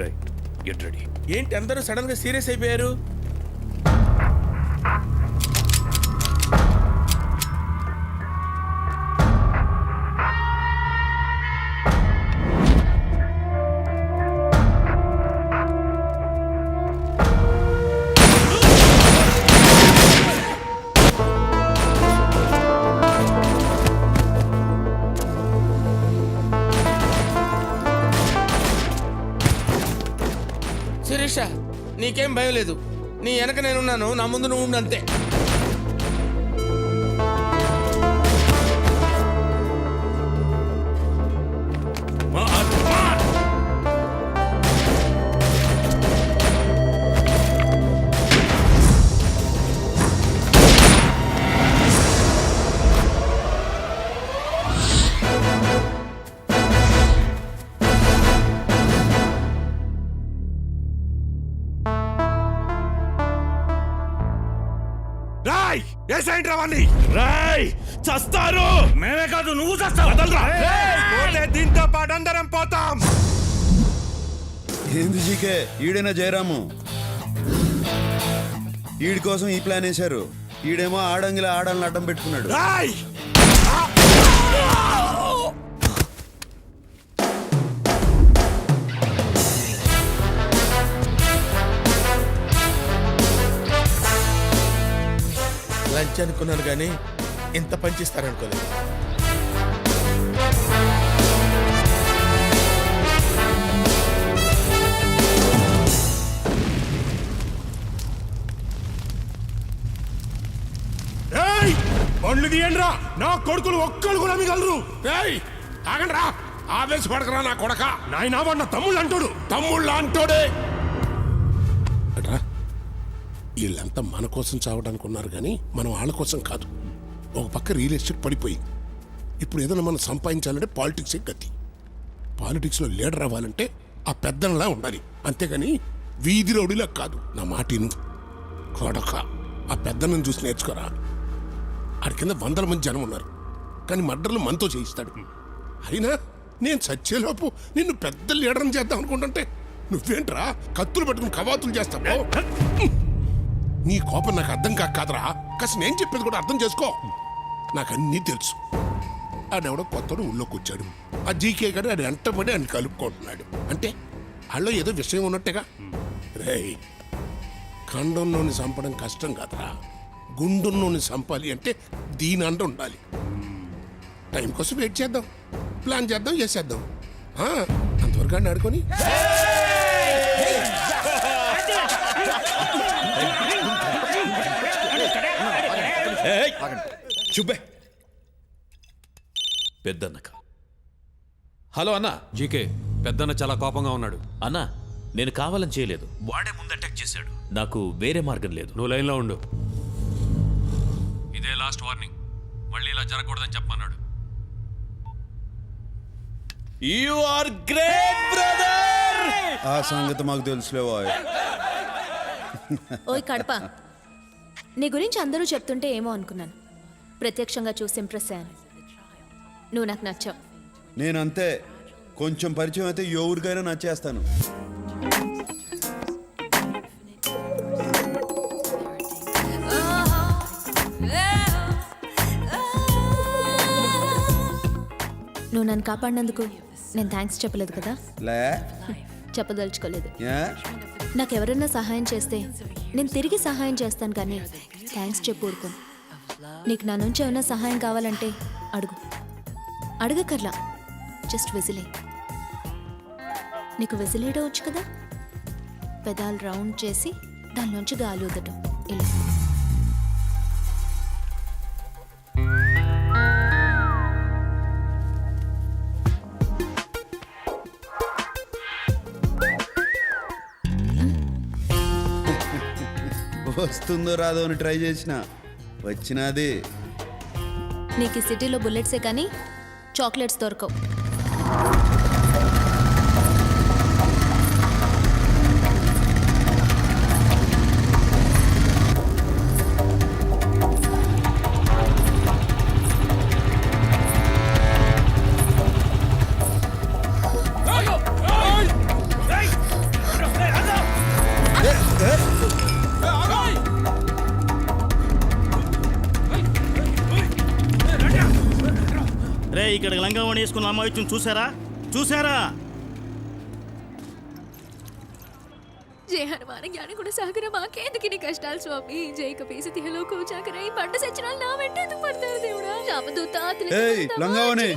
Right get ready ఏంటి అందరూ సడన్గా సీరియస్ అయిపోయారు? నీకేం భయం లేదు. నీ వెనక నేనున్నాను నా ముందు నువ్వు అంతే ఏసైంట్రా వాణ్ణి? రాయ్ చస్తారు. మేమే కాదు నువ్వు చస్తావు. పోతే దీంతో పాటు అందరం పోతాం. ఏంది జీకే? ఈడైనా జయరాము? ఈడి కోసం ఈ ప్లాన్ వేశారు. ఈడేమో ఆడంగిల ఆడాలని అడ్డం పెట్టుకున్నాడు. రాయ్! లంచ్ అనుకున్నాను కానీ ఇంత పనిచేస్తారనుకోలేదు ఏయ్ బండ్లు తీయండిరా! నా కొడుకులు ఒక్కళ్ళు కూడా మిగలరు ఏయ్ ఆగండి రా ఆవేశపడకరా నా కొడక. నాయనా వాడు తమ్ముళ్ళు అంటాడు తమ్ముళ్ళు అంటాడే వీళ్ళంతా మన కోసం చావడానికి ఉన్నారు కానీ మనం వాళ్ళ కోసం కాదు. ఒక పక్క రియల్ ఎస్టేట్ పడిపోయి ఇప్పుడు ఏదైనా మనం సంపాదించాలంటే పాలిటిక్సే గతి. పాలిటిక్స్లో లీడర్ అవ్వాలంటే ఆ పెద్దనలా ఉండాలి. అంతేగాని వీధి రౌడీలా కాదు నా మాటిను కొడక ఆ పెద్దలను చూసి నేర్చుకోరా. ఆడి కింద వందల మంది జనం ఉన్నారు కానీ మర్డర్లు మనతో చేయిస్తాడు. అయినా నేను చచ్చేలోపు నిన్ను పెద్ద లీడర్ని చేద్దాం అనుకుంటుంటే నువ్వేంట్రా? కత్తులు పెట్టుకుని కవాతులు చేస్తావు? నీ కోపం నాకు అర్థం కాక కాదురా. కాస్త నేను చెప్పేది కూడా అర్థం చేసుకో. నాకు అన్నీ తెలుసు. ఆడెవడో కొత్తడు ఊళ్ళోకి వచ్చాడు. ఆ జీకే గారు ఆడు వెంటబడి ఆయన కలుపుకుంటున్నాడు. అంటే వాళ్ళు ఏదో విషయం ఉన్నట్టుగా. రేయ్ ఖండంలోని చంపడం కష్టం కాదురా. గుండున్నోని చంపాలి అంటే దీని అండ ఉండాలి. టైం కోసం వెయిట్ చేద్దాం. ప్లాన్ చేద్దాం చేసేద్దాం. అంతవరకు అండి ఆడుకొని. చుబ్బే. పెద్దన్నక. హలో అన్న. జీకే పెద్దన్న చాలా కోపంగా ఉన్నాడు. అన్నా నేను కావాలని చేయలేదు. వాడే ముందు అటాక్ చేశాడు. నాకు వేరే మార్గం లేదు. నువ్వు లైన్లో ఉండు. ఇదే లాస్ట్ వార్నింగ్ మళ్ళీ ఇలా జరగకూడదని చెప్పమన్నాడు. యు ఆర్ గ్రేట్ బ్రదర్ ఆ సంగతి మాకు తెలుసులేవా ఓయ్ కడప. నీ గురించి అందరూ చెప్తుంటే ఏమో అనుకున్నాను. ప్రత్యక్షంగా చూసి ఇంప్రెస్ అయ్యాను. నువ్వు నాకు నచ్చావు. నేనంతే. కొంచెం పరిచయం అయితే ఎవరికైనా నచ్చేస్తాను. నువ్వు నన్ను కాపాడినందుకు నేను థ్యాంక్స్ చెప్పలేదు కదా? లే. చెప్పదలుచుకోలేదు. నాకెవరన్నా నాకు ఎవరైనా సహాయం చేస్తే నేను తిరిగి సహాయం చేస్తాను కానీ థ్యాంక్స్ చెప్పు ఊరుకోను నీకు నా నుంచి ఏమైనా సహాయం కావాలంటే అడుగు. అడగకర్లా. జస్ట్ విజిలే. నీకు విజిలేయడం వచ్చు కదా? పెదాలు రౌండ్ చేసి దానిలోంచి గాలి వదటం ఇలా వస్తుందో రాదో అని ట్రై చేసిన. వచ్చినది నీకు సిటీలో బుల్లెట్సే కానీ చాక్లెట్స్ దొరకవు. ఇక్కడ లంగా వేసుకున్న అమ్మాయి చూసారా చూసారా జయ హనుమాన జ్ఞాని కూడా సాగర మాకేందుకు నీ కష్టాలు స్వామి? జై కపీసి తిహలో కూచాకర ఈ పంట సచ్చినాలు నా వెంట ఎందుకు పడతారు దేవుడా? రామదూత ఏయ్, లంగావోని.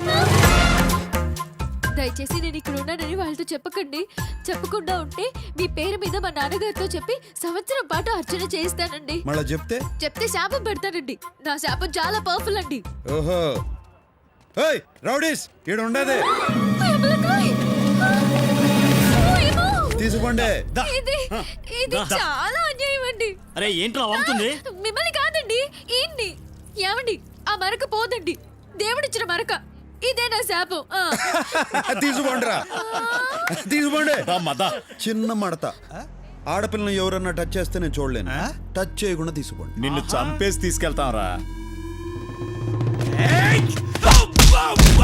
దయచేసి నేను ఇక్కడ ఉన్నానని వాళ్ళతో చెప్పకండి. చెప్పకుండా ఉంటే మీ పేరు మీద మా నాన్నగారితో చెప్పి సంవత్సరం పాటు అర్చన చేయిస్తానండి. మళ్ళా చెప్తే? చెప్తే శాపం పెడతానండి. నా శాపం చాలా పవర్ఫుల్ అండి. ఓహో! ఏయ్ రౌడీస్ ఈడ ఉండదే! తీసుకోండి. ఇది ఇది చాలా అన్యాయం అండి అరే ఏంట్రా మిమ్మల్ని కాదండి ఏంటి ఏమండి ఆ మరక పోదండి. దేవుడిచ్చిన మరక. ఇదే నా శాపం. ఆ. తీసుకోండిరా. తీసుకోండి. చిన్న మడత. ఆడపిల్లని ఎవరన్నా టచ్ చేస్తే నేను చూడలేను. టచ్ చేయకుండా తీసుకోండి. నిన్ను చంపేసి తీసుకెళ్తాం రా ఇప్పుడే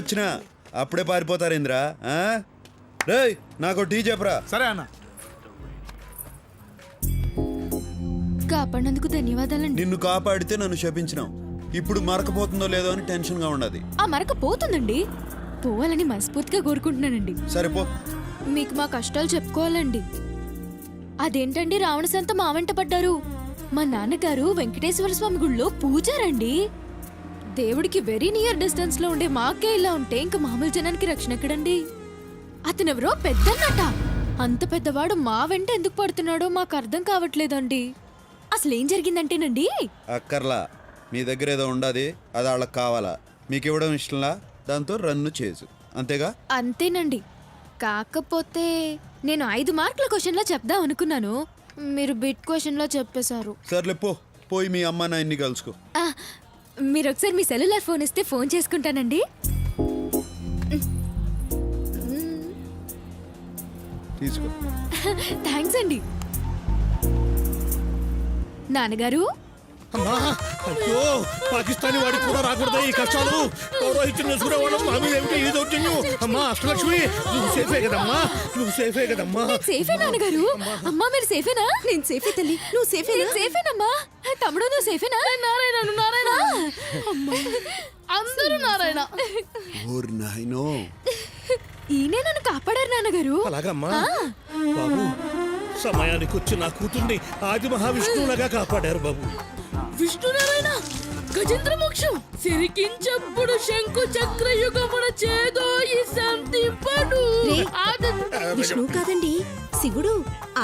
వచ్చిన అప్పుడే పారిపోతారు ఇంద్రా రేయ్ నాకు టీ చెప్పరా? సరే అన్న. కాపాడినందుకు ధన్యవాదాలండి. నిన్ను కాపాడితే నన్ను శపించినావు. ఇప్పుడు మరకపోతుందో లేదో అని టెన్షన్గా ఉన్నది ఆ మరక పోతుందండి పోవాలని మనస్ఫూర్తిగా కోరుకుంటున్నానండి. సరిపో మీకు మా కష్టాలు చెప్పుకోవాలండి. అదేంటండి రావణ సంత మా వెంట పడ్డారు? మా నాన్నగారు వెంకటేశ్వర స్వామి గుళ్ళో పూజారండి. దేవుడికి వెరీ నియర్ డిస్టెన్స్లో ఉండే మాకే ఇలా ఉంటే ఇంకా మామూలు జనానికి రక్షణ ఎక్కడండి? అతనెవరో పెద్దన్నట. అంత పెద్దవాడు మా వెంట ఎందుకు పడుతున్నాడో మాకు అర్థం కావట్లేదండి. అసలు ఏం జరిగిందంటేనండి? అక్కర్లా మీ దగ్గర ఏదో ఉండదు అది వాళ్ళకి కావాలా? మీకు ఇవ్వడం ఇష్టంలా? దాంతో రన్ను చేసు. అంతేగా? అంతేనండి. కాకపోతే నేను ఐదు మార్కుల క్వశ్చన్లో చెప్దాం అనుకున్నాను. మీరు బిట్ క్వశ్చన్లో చెప్పేశారు. సర్లే పో. పోయి మీ అమ్మ నాయన్ని కలుసుకో. మీరు ఒకసారి మీ సెల్యులార్ ఫోన్ ఇస్తే ఫోన్ చేసుకుంటానండి. తీసుకో. థ్యాంక్స్ అండి. నాన్నగారు? అమ్మా అయ్యో పాకిస్తానీ వాడికి కూడా రాకూడదు ఈ కష్టాలు? మా మీద ఏమిటి దౌర్జన్యం అమ్మా అష్టలక్ష్మి నువ్వు సేఫే కదమ్మా. నువ్వు సేఫే కదమ్మా. సేఫే నాన్నగారు. అమ్మా మీరు సేఫేనా? నేను సేఫే తల్లి. నువ్వు సేఫే నేను సేఫేనమ్మా. తమ్ముడు నువ్వు సేఫేనా? నారాయణ నారాయణ. అందరూ నారాయణ. ఓరి నాయనో. ఈయనే నన్ను కాపాడారు నాన్నగారు. అలాగమ్మా. బాబు సమయానికి వచ్చి నా కూతుర్ని ఆది మహావిష్ణువులాగా కాపాడారు బాబు. విష్ణునారాయణ గజేంద్ర మోక్షం సిరికించప్పుడు శంకు చక్ర యుగమున చేదో ఈ సంతింపడు విష్ణువు కాదండి శివుడు.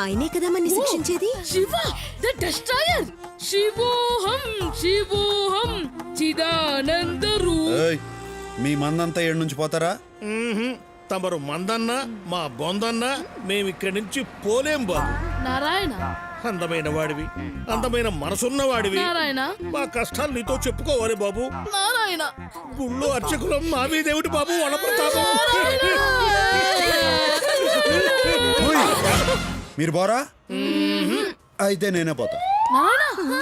ఆయనే కదా మన్ని శిక్షించేది. Shiva the destroyer. శివోహం శివోహం చిదానంద మీ మందంతా ఏడు నుంచి పోతారా. తమరు మందన్న మా బొందన్న మేము ఇక్కడి నుంచి పోలేం బాబు. నారాయణ అందమైన వాడివి అందమైన మనసున్న వాడివి. నారాయణ. మా కష్టాలు నీతో చెప్పుకోవాలి బాబు. నారాయణ. గుళ్ళో అర్చకులం మా మీదేమిటి బాబు వనప్రతాపం! మీరు పోరా అయితే నేనే పోతా. నారాయణ.